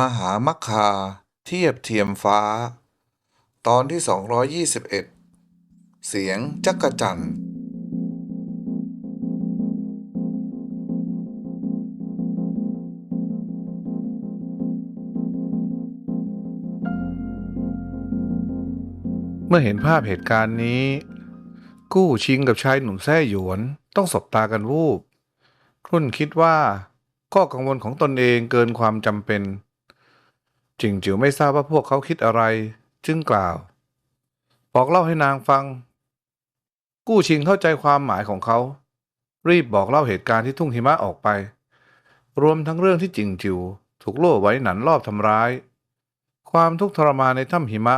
มหามัคคา เทียบเทียมฟ้า ตอนที่ 221 เสียงจักจั่นเมื่อเห็นภาพเหตุการณ์นี้ กู้ชิงกับชายหนุ่มแท้หยวนต้องสบตากันวูบครุ่นคิดว่าข้อกังวลของตนเองเกินความจำเป็น จิงจิ๋วไม่ทราบว่าพวกเขาคิดอะไร จึงกล่าว บอกเล่าให้นางฟัง กู้ชิงเข้าใจความหมายของเขา รีบบอกเล่าเหตุการณ์ที่ทุ่งหิมะออกไป รวมทั้งเรื่องที่จิงจิ๋วถูกโล่ไว้หนันรอบทำร้าย ความทุกข์ทรมานในถ้ำหิมะ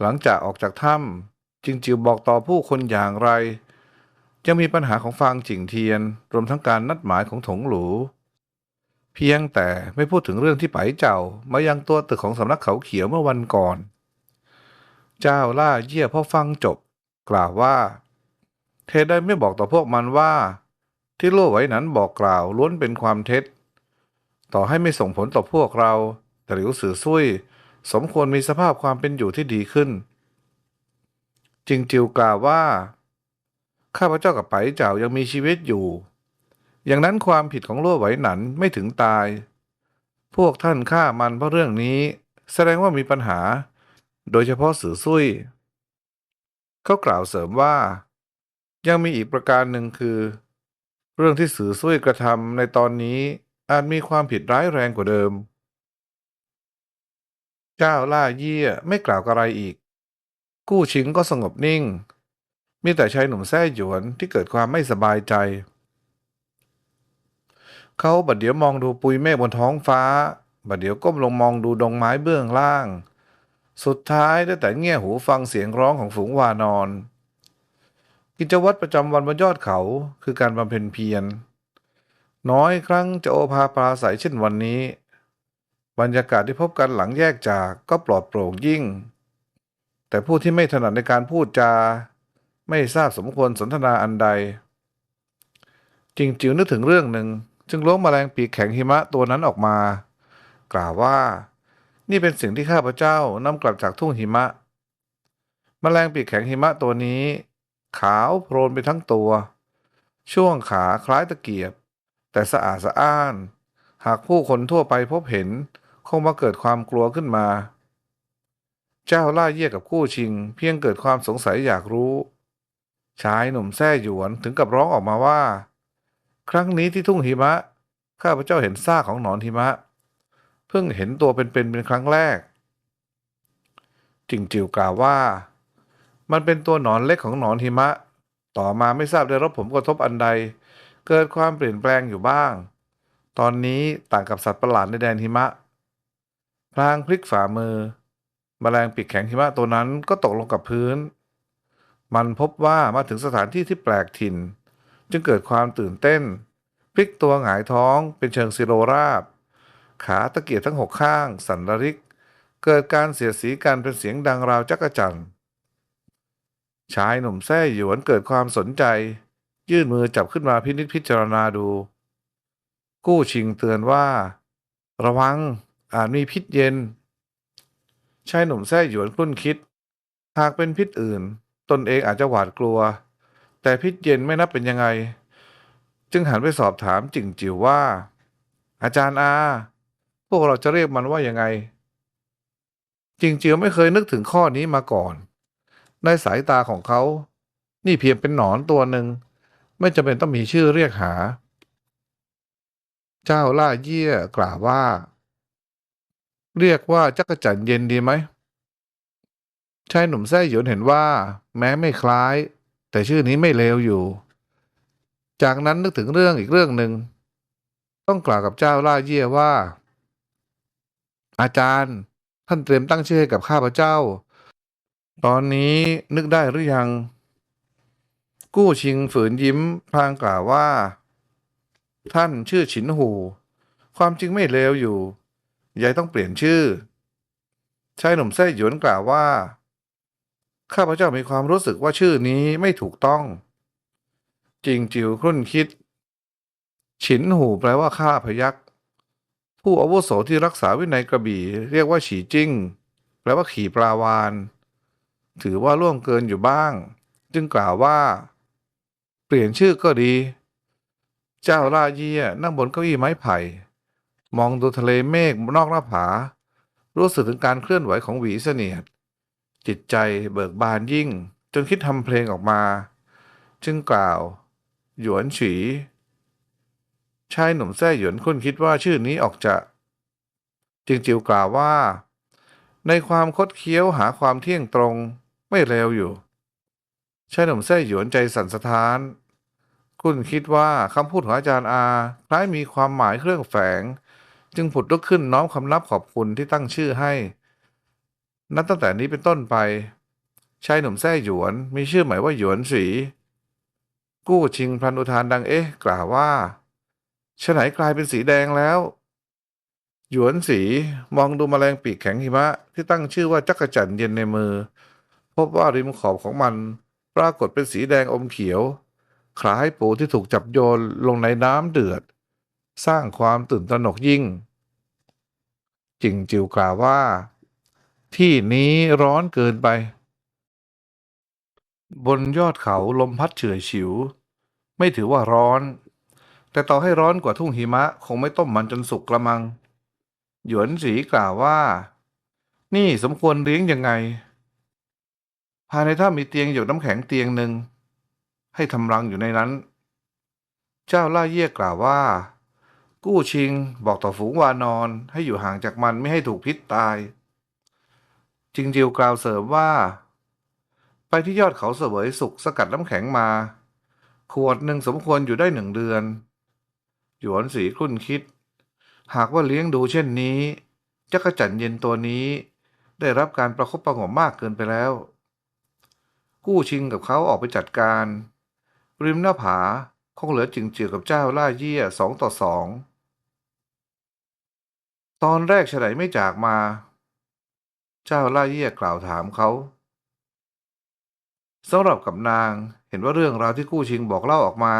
หลังจากออกจากถ้ำจิงจิ๋วบอกต่อผู้คนอย่างไรยังมีปัญหาของฟางจิงเทียน รวมทั้งการนัดหมายของถงหลู เพียงแต่ไม่พูดถึงเรื่องที่ไปเจ้ามายังตัวตึกของสำนักเขาเขียวเมื่อวันก่อน เจ้าล่าเยี่ยพอฟังจบ กล่าวว่าเทได้ไม่บอกต่อพวกมันว่า ที่โล่ไว้นั้นบอกกล่าวล้วนเป็นความเท็จ ต่อให้ไม่ส่งผลต่อพวกเรา แต่หลิวสื่อซุยสมควรมีสภาพความเป็นอยู่ที่ดีขึ้น จิงจิวกล่าวว่า ข้าพเจ้ากับไปเจ้ายังมีชีวิตอยู่ อย่างนั้นความผิดของโล่ไหวหนันไม่ถึงตาย พวกท่านฆ่ามันเพราะเรื่องนี้ แสดงว่ามีปัญหา โดยเฉพาะสือซุยเขากล่าวเสริมว่า ยังมีอีกประการหนึ่งคือ เรื่องที่สือซุยกระทำในตอนนี้อาจมีความผิดร้ายแรงกว่าเดิม เจ้าล่าเยี่ยไม่กล่าวอะไรอีก กู้ชิงก็สงบนิ่ง มีแต่ชายหนุ่มแท้หยวนที่เกิดความไม่สบายใจ เขาบัดเดี๋ยวมองดูปุยเมฆบนท้องฟ้า บัดเดี๋ยวก้มลงมองดูดงไม้เบื้องล่าง สุดท้ายได้แต่เงี่ยหูฟังเสียงร้องของฝูงวานอน กิจวัตรประจำวันบนยอดเขาคือการบำเพ็ญเพียร น้อยครั้งจะโอภาปราศัยเช่นวันนี้ บรรยากาศที่พบกันหลังแยกจากก็ปลอดโปร่งยิ่ง แต่ผู้ที่ไม่ถนัดในการพูดจา ไม่ทราบสมควรสนทนาอันใด จริงจิ๋วนึกถึงเรื่องหนึ่ง จึงล้วงแมลงปีกแข็งหิมะตัวนั้นออกมา กล่าวว่า นี่เป็นสิ่งที่ข้าพเจ้านำกลับจากทุ่งหิมะแมลงปีกแข็งหิมะตัวนี้ ขาวโพลนไปทั้งตัว ช่วงขาคล้ายตะเกียบ แต่สะอาดสะอ้าน หากผู้คนทั่วไปพบเห็นคงมาเกิดความกลัวขึ้นมา เจ้าล่าเยี่ยกับคู่ชิง เพียงเกิดความสงสัยอยากรู้ ชายหนุ่มแท้หยวนถึงกับร้องออกมาว่า ครั้งนี้ที่ทุ่งหิมะ ข้าพเจ้าเห็นซากของหนอนหิมะ เพิ่งเห็นตัวเป็นๆเป็นเป็นครั้งแรก จิงจิวกล่าวว่า มันเป็นตัวหนอนเล็กของหนอนหิมะ ต่อมาไม่ทราบได้รับผลกระทบอันใด เกิดความเปลี่ยนแปลงอยู่บ้าง ตอนนี้ต่างกับสัตว์ประหลาดในแดนหิมะพลางพลิกฝ่ามือแมลงปีกแข็งหิมะตัวนั้นก็ตกลงกับพื้น มันพบว่ามาถึงสถานที่ที่แปลกถิ่น จึงเกิดความตื่นเต้น พลิกตัวหงายท้องเป็นเชิงซิโรราบ ขาตะเกียบทั้งหกข้าง สั่นระริก เกิดการเสียดสีกันเป็นเสียงดังราวจักจั่นชายหนุ่มแท้หยวนเกิดความสนใจ ยื่นมือจับขึ้นมาพินิจพิจารณาดู กู้ชิงเตือนว่า ระวังอาจมีพิษเย็น ชายหนุ่มแท้หยวนครุ่นคิด หากเป็นพิษอื่น ตนเองอาจจะหวาดกลัว แต่พิษเย็นไม่นับเป็นยังไง จึงหันไปสอบถามจิงจิ๋วว่า อาจารย์อา พวกเราจะเรียกมันว่ายังไง จิงจิ๋วไม่เคยนึกถึงข้อนี้มาก่อน ในสายตาของเขา นี่เพียงเป็นหนอนตัวหนึ่ง ไม่จำเป็นต้องมีชื่อเรียกหา เจ้าล่าเยี่ยกล่าวว่า เรียกว่าจักรจั่นเย็นดีไหมชายหนุ่มแท้หยวนเห็นว่า แม้ไม่คล้าย แต่ชื่อนี้ไม่เลวอยู่ จากนั้นนึกถึงเรื่องอีกเรื่องหนึ่งต้องกล่าวกับเจ้าล่าเยี่ยว่า อาจารย์ท่านเตรียมตั้งชื่อให้กับข้าพเจ้า ตอนนี้นึกได้หรือยัง กู้ชิงฝืนยิ้มพางกล่าวว่า ท่านชื่อฉินหู ความจริงไม่เลวอยู่ยายต้องเปลี่ยนชื่อชายหนุ่มแท้หยวนกล่าวว่า ข้าพเจ้ามีความรู้สึกว่าชื่อนี้ไม่ถูกต้อง จริงจิวครุ่นคิด ฉินหูแปลว่าข้าพยัก ผู้อาวุโสที่รักษาวินัยกระบี่ เรียกว่าฉีจิ้งแปลว่าขี่ปลาวาน ถือว่าล่วงเกินอยู่บ้าง จึงกล่าวว่า เปลี่ยนชื่อก็ดี เจ้าล่าเยี่ยนั่งบนเก้าอี้ไม้ไผ่ มองดูทะเลเมฆนอกหน้าผา รู้สึกถึงการเคลื่อนไหวของหวีเสนียด จิตใจเบิกบานยิ่ง จนคิดทำเพลงออกมา จึงกล่าว หยวนฉีชายหนุ่มแท้หยวนคุ้นคิดว่าชื่อนี้ออกจะ จึงจิวกล่าวว่า ในความคดเคี้ยวหาความเที่ยงตรงไม่เร็วอยู่ชายหนุ่มแท้หยวนใจสั่นสะท้าน คุณคิดว่าคำพูดของอาจารย์อา คล้ายมีความหมายเครื่องแฝง จึงผุดลุกขึ้นน้อมคำนับขอบคุณที่ตั้งชื่อให้ นับตั้งแต่นี้เป็นต้นไป ชายหนุ่มแท้หยวน มีชื่อหมายว่าหยวนสี กู้ชิงพลันอุทานดังเอ๊ะ กล่าวว่าฉไหนกลายเป็นสีแดงแล้ว หยวนสีมองดูแมลงปีกแข็งหิมะ ที่ตั้งชื่อว่าจักรจั่นเย็นในมือ พบว่าริมขอบของมัน ปรากฏเป็นสีแดงอมเขียว คล้ายปูที่ถูกจับโยนลงในน้ำเดือด สร้างความตื่นตระหนกยิ่ง จิงจิวกล่าวว่า ที่นี้ร้อนเกินไป บนยอดเขาลมพัดเฉื่อยฉิว ไม่ถือว่าร้อน แต่ต่อให้ร้อนกว่าทุ่งหิมะ คงไม่ต้มมันจนสุกกระมัง หยวนสีกล่าวว่า นี่สมควรเลี้ยงยังไง ภายในถ้ำมีเตียงหยดน้ำแข็งเตียงหนึ่ง ให้ทำรังอยู่ในนั้น เจ้าล่าเยี่ยกล่าวว่ากู้ชิงบอกต่อฝูงวานอนให้อยู่ห่างจากมันไม่ให้ถูกพิษตาย จิงจิวกล่าวเสริมว่า ไปที่ยอดเขาเสวยสุขสกัดน้ำแข็งมา ขวดหนึ่งสมควรอยู่ได้หนึ่งเดือน หยวนสีครุ่นคิด หากว่าเลี้ยงดูเช่นนี้จักรจั่นเย็นตัวนี้ ได้รับการประคบประหงมมากเกินไปแล้ว กู้ชิงกับเขาออกไปจัดการ ริมหน้าผาคงเหลือจิงเจือกับเจ้าล่าเยี่ยสองต่อสอง ตอนแรกฉไนไม่จากมา เจ้าล่าเยี่ยกล่าวถามเขาสำหรับกับนางเห็นว่าเรื่องราวที่กู้ชิงบอกเล่าออกมา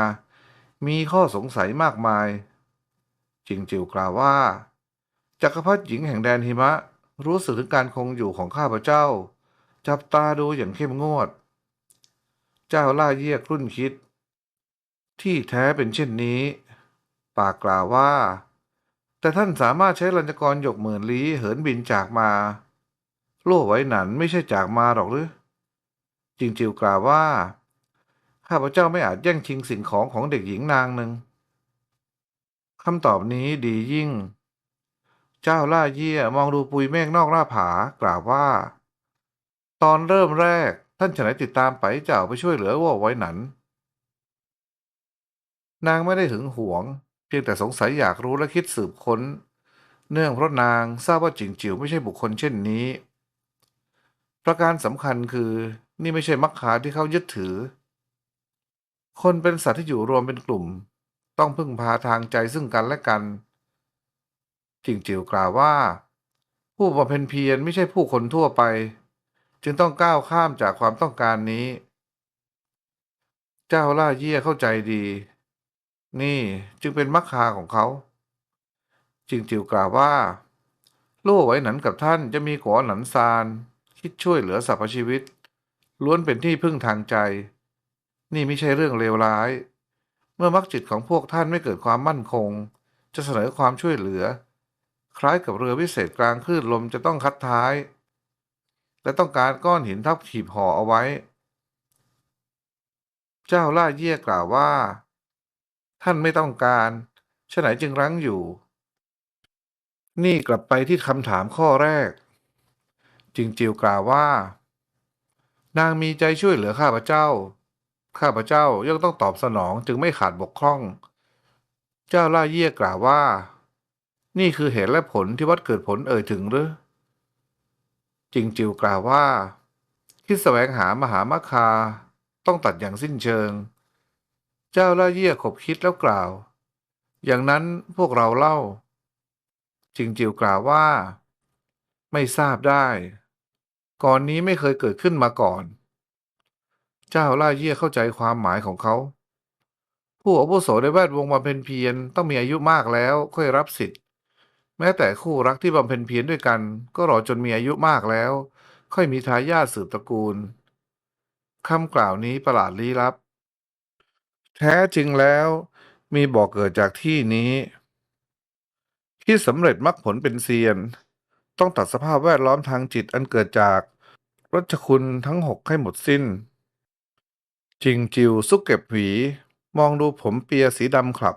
มีข้อสงสัยมากมาย จิงจิวกล่าวว่า จักรพรรดิหญิงแห่งแดนหิมะ รู้สึกถึงการคงอยู่ของข้าพเจ้า จับตาดูอย่างเข้มงวด เจ้าล่าเยี่ยกรุ่นคิด ที่แท้เป็นเช่นนี้ ปากกล่าวว่า แต่ท่านสามารถใช้ลัญกรหยกหมื่นลี้เหินบินจากมา โล่ไว้หนันไม่ใช่จากมาหรอกหรือจิงจิวกล่าวว่า ข้าพเจ้าไม่อาจแย่งชิงสิ่งของของเด็กหญิงนางหนึ่งคำตอบนี้ดียิ่ง เจ้าล่าเยี่ยมองดูปุยเมฆนอกหน้าผากล่าวว่า ตอนเริ่มแรกท่านฉไหนติดตามไปเจ้าไปช่วยเหลือว่าไว้หนัน นางไม่ได้หึงหวง เพียงแต่สงสัยอยากรู้และคิดสืบค้น เนื่องเพราะนางทราบว่าจิงจิ๋วไม่ใช่บุคคลเช่นนี้ ประการสำคัญคือนี่ไม่ใช่มักคาที่เขายึดถือ คนเป็นสัตว์ที่อยู่รวมเป็นกลุ่ม ต้องพึ่งพาทางใจซึ่งกันและกัน จิงจิ๋วกล่าวว่า ผู้บำเพ็ญเพียรไม่ใช่ผู้คนทั่วไป จึงต้องก้าวข้ามจากความต้องการนี้ เจ้าล่าเยี่ยเข้าใจดี นี่จึงเป็นมักคาของเขา จิงจิ๋วกล่าวว่าลู่ไว้หนันกับท่านจะมีกัวหนันซาน คิดช่วยเหลือสรรพชีวิต ล้วนเป็นที่พึ่งทางใจ นี่ไม่ใช่เรื่องเลวร้าย เมื่อมักจิตของพวกท่านไม่เกิดความมั่นคง จะเสนอความช่วยเหลือ คล้ายกับเรือวิเศษกลางคลื่นลมจะต้องคัดท้าย และต้องการก้อนหินทับถีบห่อเอาไว้ เจ้าล่าเยี่ยกล่าวว่า ท่านไม่ต้องการฉะไหนจึงรั้งอยู่ นี่กลับไปที่คำถามข้อแรก จิงจิวกล่าวว่า นางมีใจช่วยเหลือข้าพเจ้า ข้าพเจ้าย่อมต้องตอบสนองจึงไม่ขาดบกพร่อง เจ้าล่าเยี่ยกล่าวว่า นี่คือเหตุและผลที่วัดเกิดผลเอ่ยถึงหรือจิงจิวกล่าวว่า คิดแสวงหามหามคา ต้องตัดอย่างสิ้นเชิง เจ้าล่าเยี่ยขบคิดแล้วกล่าว อย่างนั้นพวกเราเล่าจิงจิวกล่าวว่า ไม่ทราบได้ ก่อนนี้ไม่เคยเกิดขึ้นมาก่อน เจ้าล่าเยี่ยเข้าใจความหมายของเขา ผู้อาวุโสในแวดวงบำเพ็ญเพียรต้องมีอายุมากแล้วค่อยรับสิทธิ์ แม้แต่คู่รักที่บำเพ็ญเพียรด้วยกัน ก็รอจนมีอายุมากแล้ว ค่อยมีทายาทสืบตระกูลคำกล่าวนี้ประหลาดลี้ลับ แท้จริงแล้วมีบอกเกิดจากที่นี้ ที่สำเร็จมรรคผลเป็นเซียน ต้องตัดสภาพแวดล้อมทางจิตอันเกิดจาก รัชคุณทั้งหกให้หมดสิ้น จิงจิวซุกเก็บหวี มองดูผมเปียสีดำคลับ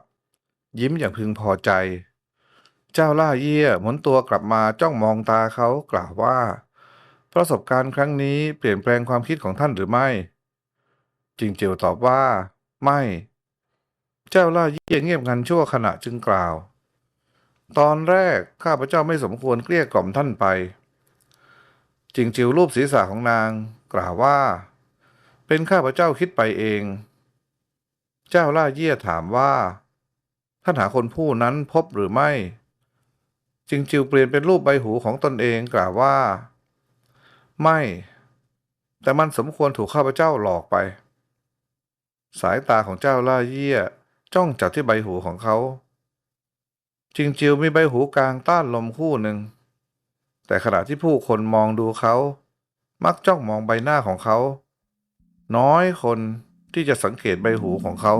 ยิ้มอย่างพึงพอใจ เจ้าล่าเยี่ยหมุนตัวกลับมาจ้องมองตาเขากล่าวว่า ประสบการณ์ครั้งนี้เปลี่ยนแปลงความคิดของท่านหรือไม่ จิงจียวตอบว่า ไม่ เจ้าล่าเยี่ยเงียบงันชั่วขณะจึงกล่าว ตอนแรกข้าพเจ้าไม่สมควรเกลี้ยกล่อมท่านไป จิงจิวรูปศีรษะของนาง กล่าวว่า เป็นข้าพเจ้าคิดไปเอง เจ้าล่าเยี่ยถามว่าท่านหาคนผู้นั้นพบหรือไม่ จิงจิวเปลี่ยนเป็นรูปใบหูของตนเองกล่าวว่า ไม่ แต่มันสมควรถูกข้าพเจ้าหลอกไป สายตาของเจ้าล่าเยี่ยจ้องจับที่ใบหูของเขา จิงจิวมีใบหูกลางต้านลมคู่หนึ่ง แต่ขณะที่ผู้คนมองดูเขา มักจ้องมองใบหน้าของเขา น้อยคนที่จะสังเกตใบหูของเขา